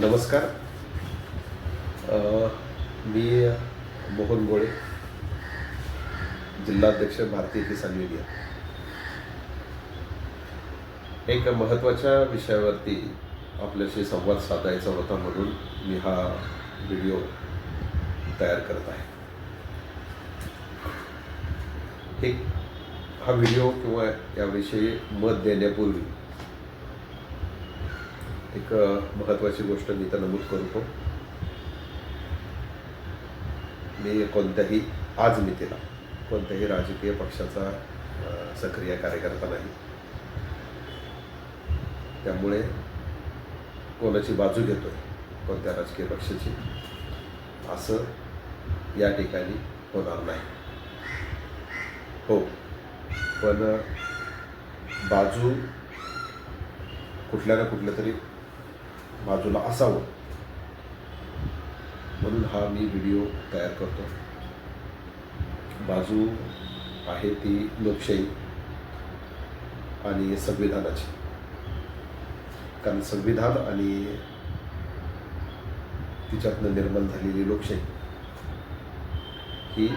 नमस्कार. मी मोहन गोळे जिल्हाध्यक्ष भारतीय किसान युनियन. एक महत्त्वाच्या विषयावरती आपल्याशी संवाद साधायचा होता म्हणून मी हा व्हिडिओ तयार करत आहे. एक हा व्हिडिओ किंवा याविषयी मत देण्यापूर्वी एक महत्त्वाची गोष्ट मी तर नमूद करतो. मी कोणत्याही आज मी तिला कोणत्याही राजकीय पक्षाचा सक्रिय कार्यकर्ता नाही. त्यामुळे कोणाची बाजू घेतोय कोणत्या राजकीय पक्षाची असं या ठिकाणी होणार नाही. हो पण बाजू कुठल्या ना कुठल्या तरी बाजूला असावं. म्हणून हा मी व्हिडिओ तयार करतो. बाजू आहे ती लोकशाही आणि संविधानाची. कारण संविधान आणि तिच्यातनं निर्माण झालेली लोकशाही ही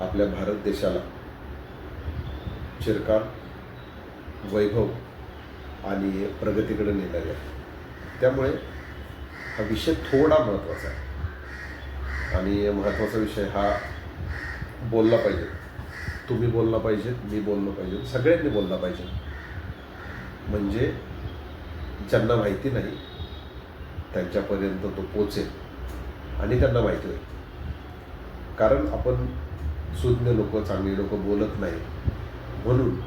आपल्या भारत देशाला चिरकाल वैभव आणि प्रगतीकडे नेणारी आहे. त्यामुळे हा विषय थोडा महत्त्वाचा आहे. आणि महत्त्वाचा विषय हा बोलला पाहिजे. तुम्ही बोलला पाहिजे मी बोललो पाहिजे सगळ्यांनी बोलला पाहिजे. म्हणजे ज्यांना माहिती नाही त्यांच्यापर्यंत तो पोचेल आणि त्यांना माहिती होईल. कारण आपण सुज्ञ लोक चांगली लोक बोलत नाही. म्हणून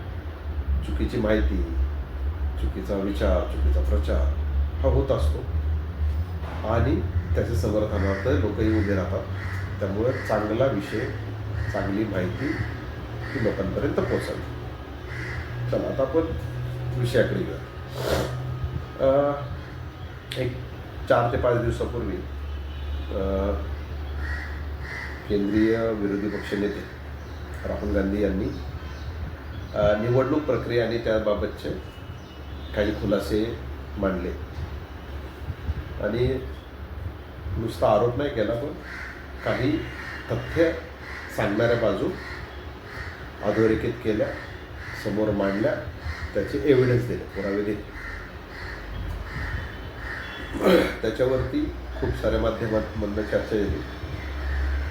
चुकीची माहिती चुकीचा विचार चुकीचा प्रचार हा होत असतो. आणि त्याच्या समर्थनार्थ लोकही उभे राहतात. त्यामुळे चांगला विषय चांगली माहिती ती लोकांपर्यंत पोचावी चला आता आपण विषयाकडे घेऊया एक चार ते पाच दिवसापूर्वी केंद्रीय विरोधी पक्षनेते राहुल गांधी यांनी निवडणूक प्रक्रिया आणि त्याबाबतचे काही खुलासे मांडले. आणि नुसता आरोप नाही केला पण काही तथ्य सांगणाऱ्या बाजू अधोरेखित केल्या समोर मांडल्या त्याचे एव्हिडन्स दिले पुरावे दिले. त्याच्यावरती खूप साऱ्या माध्यमांमधनं चर्चा झाली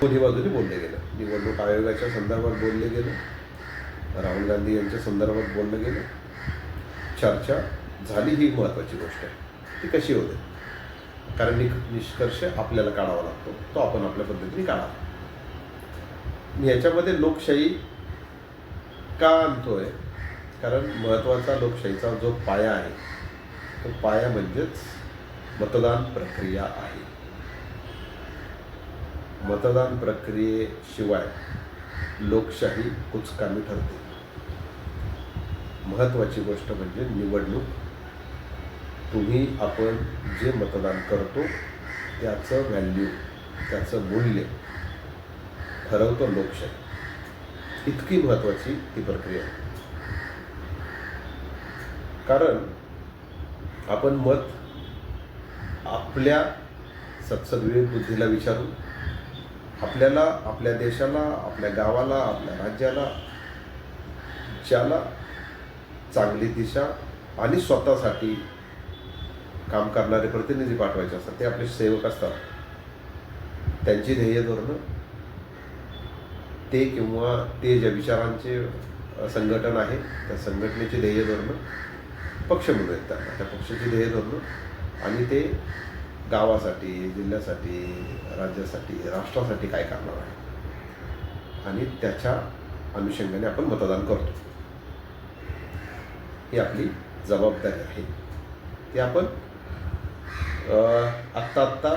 दोन्ही बाजूने बोलले गेलं. निवडणूक आयोगाच्या संदर्भात बोलले गेलं. राहुल गांधी यांच्या संदर्भात बोललं गेलं. चर्चा झाली ही महत्त्वाची गोष्ट आहे. ती कशी होते? कारण नि निष्कर्ष आपल्याला काढावा लागतो. तो आपण आपल्या पद्धतीने काढावा. याच्यामध्ये लोकशाही का आणतोय? कारण महत्त्वाचा लोकशाहीचा जो पाया आहे तो पाया म्हणजेच मतदान प्रक्रिया आहे. मतदान प्रक्रियेशिवाय लोकशाही कुचकामी ठरते. महत्त्वाची गोष्ट म्हणजे निवडणूक तुम्ही आपण जे मतदान करतो त्याचं व्हॅल्यू त्याचं मूल्य ठरवतो लोकशाही. इतकी महत्त्वाची ती प्रक्रिया. आहे कारण आपण मत आपल्या सत्सद्विवेक बुद्धीला विचारून आपल्याला आपल्या देशाला आपल्या गावाला आपल्या राज्याला ज्याला चांगली दिशा आणि स्वतःसाठी काम करणारे प्रतिनिधी पाठवायचे असतात ते आपले सेवक असतात. त्यांची ध्येय धोरणं ते किंवा ते ज्या विचारांचे संघटन आहे त्या संघटनेचे ध्येय धोरणं पक्ष म्हणून येतात त्या पक्षाची ध्येय धोरणं आणि ते गावासाठी जिल्ह्यासाठी राज्यासाठी राष्ट्रासाठी काय करणार आहे. आणि त्याच्या अनुषंगाने आपण मतदान करतो. ही आपली जबाबदारी आहे. ती आपण आत्ता आत्ता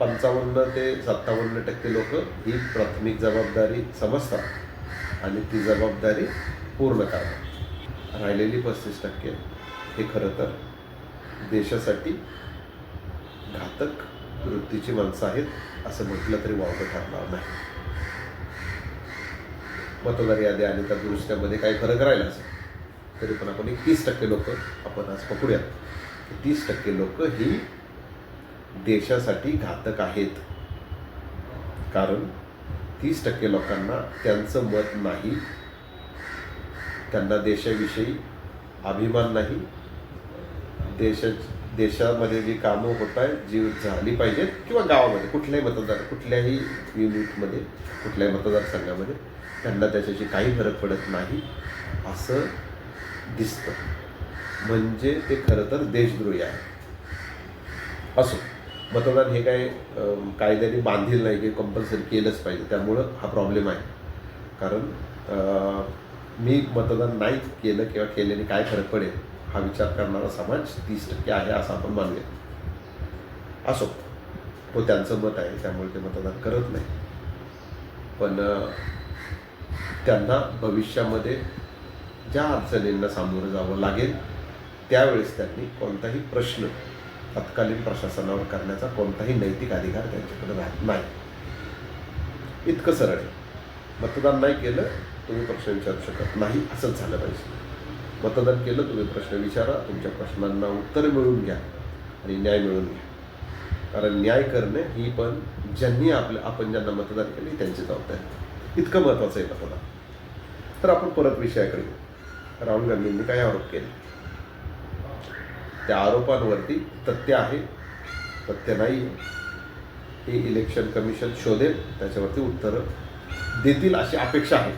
पंचावन्न ते सत्तावन्न टक्के लोक ही प्राथमिक जबाबदारी समजतात आणि ती जबाबदारी पूर्ण करतात. राहिलेली पस्तीस टक्के हे खरं तर देशासाठी घातक वृत्तीची माणसं आहेत असं म्हटलं तरी वावगं ठरणार नाही. मतदार यादी आणि त्या दुरुस्त्यामध्ये काही फरक राहिलाच तरी पण आपण एक तीस टक्के लोक आपण आज पकडूयात. तीस टक्के लोक ही देशासाठी घातक आहेत. कारण तीस टक्के लोकांना त्यांचं मत नाही. त्यांना देशाविषयी अभिमान नाही. देशा देशामध्ये जी कामं होत आहेत जी झाली पाहिजेत किंवा गावामध्ये कुठल्याही मतदार कुठल्याही युनिटमध्ये कुठल्याही मतदारसंघामध्ये त्यांना त्याच्याशी काही फरक पडत नाही असं दिसतं. म्हणजे ते खरं तर देशद्रोही आहे. असो. मतदान हे काय कायद्याने बांधील नाही की कंपल्सरी केलंच पाहिजे. त्यामुळं हा प्रॉब्लेम आहे. कारण मी मतदान नाही केलं किंवा केल्याने काय फरक पडेल हा विचार करणारा समाज तीस टक्के आहे असं आपण मानूया. असो. तो त्यांचं मत आहे त्यामुळे ते मतदान करत नाही. पण त्यांना भविष्यामध्ये ज्या अडचणींना सामोरं जावं लागेल त्यावेळेस त्यांनी कोणताही प्रश्न तत्कालीन प्रशासनावर करण्याचा कोणताही नैतिक अधिकार त्यांच्याकडे राहत नाही. इतकं सरळ आहे. मतदान नाही केलं तुम्ही प्रश्न विचारू शकत नाही असंच झालं पाहिजे. मतदान केलं तुम्ही प्रश्न विचारा तुमच्या प्रश्नांना उत्तर मिळून घ्या आणि न्याय मिळून घ्या. कारण न्याय करणे ही पण ज्यांनी आपलं आपण ज्यांना मतदान केले त्यांची जबाबदारी इतकं महत्त्वाचं आहे मतदान. तर आपण परत विषयाकडे राहुल गांधींनी काय आरोप केले? त्या आरोपांवरती तथ्य आहे. तथ्य नाही. हे इलेक्शन कमिशन शोधेल त्याच्यावरती उत्तरं देतील अशी अपेक्षा आहे.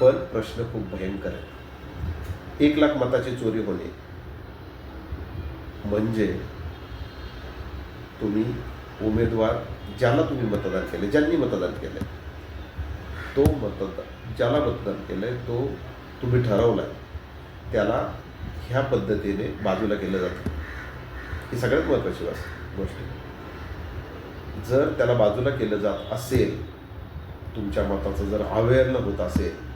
पण प्रश्न खूप भयंकर आहे. एक लाख मताची चोरी होणे म्हणजे तुम्ही उमेदवार ज्याला तुम्ही मतदान केले ज्यांनी मतदान केलं तो मतदान ज्याला मतदान केलं तो तुम्ही ठरवला त्याला ह्या पद्धतीने बाजूला केलं जातं. ही सगळ्यात महत्त्वाची वास- गोष्ट. जर त्याला बाजूला केलं जात असेल तुमच्या मताचं जर अवेअरनं होत असेल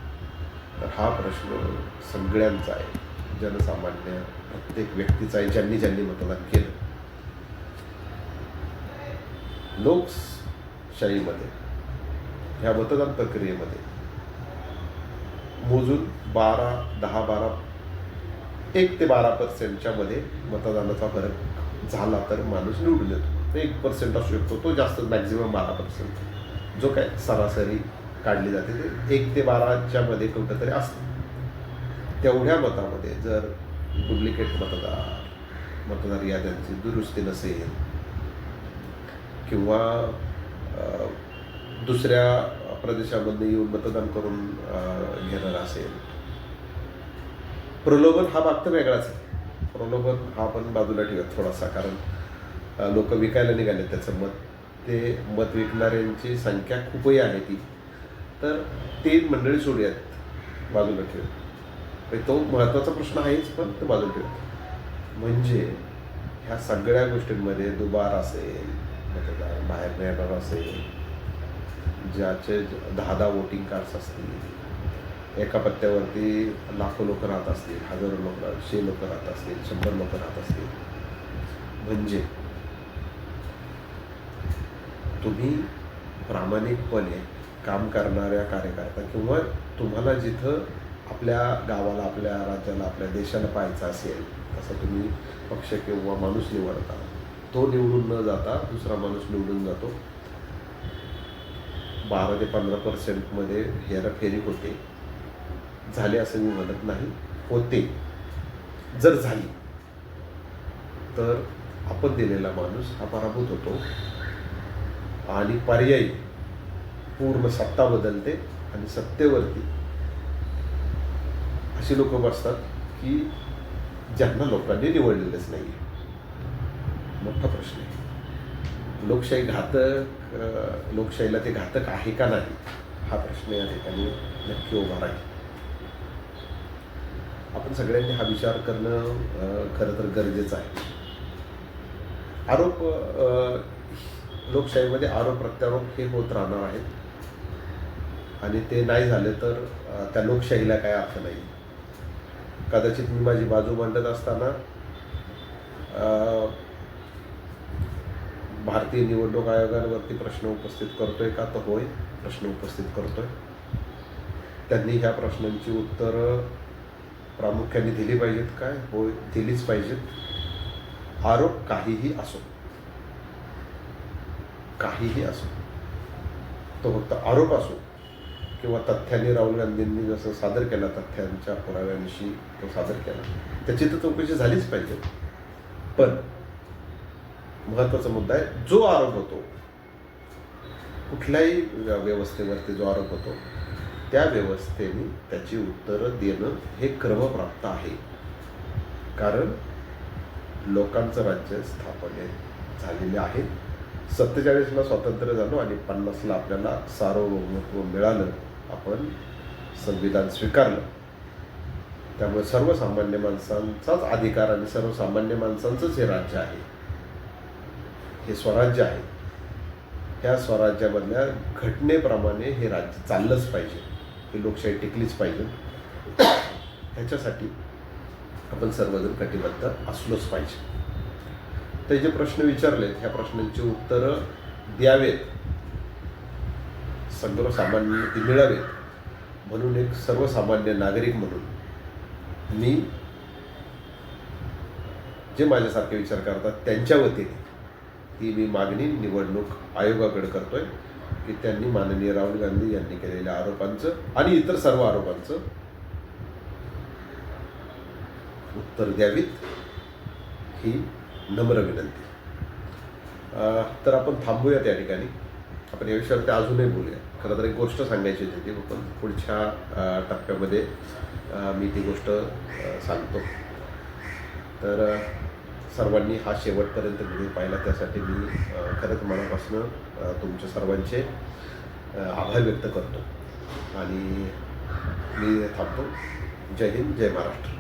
तर हा प्रश्न सगळ्यांचा आहे. जनसामान्य प्रत्येक व्यक्तीचा आहे ज्यांनी ज्यांनी मतदान केलं. लोकशाहीमध्ये ह्या मतदान प्रक्रियेमध्ये मोजून बारा दहा बारा एक ते बारा पर्सेंटच्या मध्ये मतदानाचा फरक झाला तर माणूस निवडून येतो. एक पर्सेंट असू शकतो तो जास्त मॅक्झिमम बारा पर्सेंट जो काय सरासरी काढली जाते ते एक ते बाराच्या मध्ये कुठंतरी असतं. तेवढ्या मतामध्ये जर डुप्लिकेट मतदार मतदार याद्यांची दुरुस्ती नसेल किंवा दुसऱ्या प्रदेशामध्ये येऊन मतदान करून घेणार असेल प्रलोभन हा भाग तर वेगळाच आहे. प्रलोभन हा आपण बाजूला ठेवत थोडासा कारण लोक विकायला निघाले त्याचं मत. ते मत विकणाऱ्यांची संख्या खूपही आहे ती. तर ते मंडळी सोडूयात बाजूला ठेवत म्हणजे तो महत्त्वाचा प्रश्न आहेच पण तो बाजूला ठेवत म्हणजे ह्या सगळ्या गोष्टींमध्ये दुबार असेल बाहेर मिळणार येणार असेल ज्याचे दहा दहा वोटिंग कार्ड्स असतील एका पत्त्यावरती लाखो लोक राहत असतील हजारो लोक शे लोक राहत असतील शंभर लोक राहत असतील. म्हणजे तुम्ही प्रामाणिकपणे काम करणाऱ्या कार्यकर्ता किंवा तुम्हाला जिथं आपल्या गावाला आपल्या राज्याला आपल्या देशाला पाहायचं असेल तसं तुम्ही पक्ष किंवा माणूस निवडता. तो निवडून न जाता दुसरा माणूस निवडून जातो. बारा ते पंधरा पर्सेंटमध्ये हेराफेरी होते. झाले असं मी म्हणत नाही होते. जर झाली तर आपण दिलेला माणूस हा पराभूत होतो आणि पर्यायी पूर्ण सत्ता बदलते आणि सत्तेवरती. अशी लोक बसतात की ज्यांना लोकांनी निवडलेलंच नाही मोठा प्रश्न आहे. लोकशाही घातक लोकशाहीला ते घातक आहे का नाही हा प्रश्न या ठिकाणी नक्की उभा राहील. आपण सगळ्यांनी हा विचार करणं खरं तर गरजेचं आहे. आरोप लोकशाहीमध्ये आरोप प्रत्यारोप हे होत राहणार आहेत. आणि ते नाही झाले तर त्या लोकशाहीला काय अर्थ नाही. कदाचित मी माझी बाजू मांडत असताना भारतीय निवडणूक आयोगावरती प्रश्न उपस्थित करतोय का? तर होय प्रश्न उपस्थित करतोय. त्यांनी ह्या प्रश्नांची उत्तरं प्रामुख्याने दिली पाहिजेत काय? होय दिलीच पाहिजेत. आरोप काहीही असो. काहीही असो. तो फक्त आरोप असो किंवा तथ्यांनी राहुल गांधींनी जसं सादर केला तथ्यांच्या पुराव्यांशी तो सादर केला. त्याची तर चौकशी झालीच पाहिजे. पण महत्त्वाचा मुद्दा आहे जो आरोप होतो कुठल्याही व्यवस्थेवरती जो आरोप होतो त्या व्यवस्थेने त्याची उत्तरं देणं हे क्रमप्राप्त आहे. कारण लोकांचं राज्य स्थापन झालेले आहे. सत्तेचाळीसला स्वातंत्र्य झालो आणि पन्नासला आपल्याला सार्वभौमत्व मिळालं आपण संविधान स्वीकारलं. त्यामुळे सर्वसामान्य माणसांचाच अधिकार आणि सर्वसामान्य माणसांचंच हे राज्य आहे. हे स्वराज्य आहे. त्या स्वराज्यामधल्या घटनेप्रमाणे हे राज्य चाललंच पाहिजे. ही लोकशाही टिकलीच पाहिजे. ह्याच्यासाठी आपण सर्वजण कटिबद्ध असलोच पाहिजे. ते जे प्रश्न विचारलेत ह्या प्रश्नांची उत्तरं द्यावेत. सर्वसामान्य ती मिळावेत. म्हणून एक सर्वसामान्य नागरिक म्हणून मी जे माझ्यासारखे विचार करतात त्यांच्या वतीने ती मी मागणी निवडणूक आयोगाकडे करतोय की त्यांनी माननीय राहुल गांधी यांनी केलेल्या आरोपांचं आणि इतर सर्व आरोपांचं उत्तर द्यावीत ही नम्र विनंती. तर आपण थांबूया त्या ठिकाणी. आपण या विषयावर त्या अजूनही बोलूया. खरं तर एक गोष्ट सांगायची होती ती पण पुढच्या टप्प्यामध्ये मी ती गोष्ट सांगतो. तर सर्वांनी हा शेवटपर्यंत व्हिडिओ पाहिला त्यासाठी मी खरंच मनापासून तुमच्या सर्वांचे आभार व्यक्त करतो. आणि मी थांबतो. जय हिंद जय महाराष्ट्र.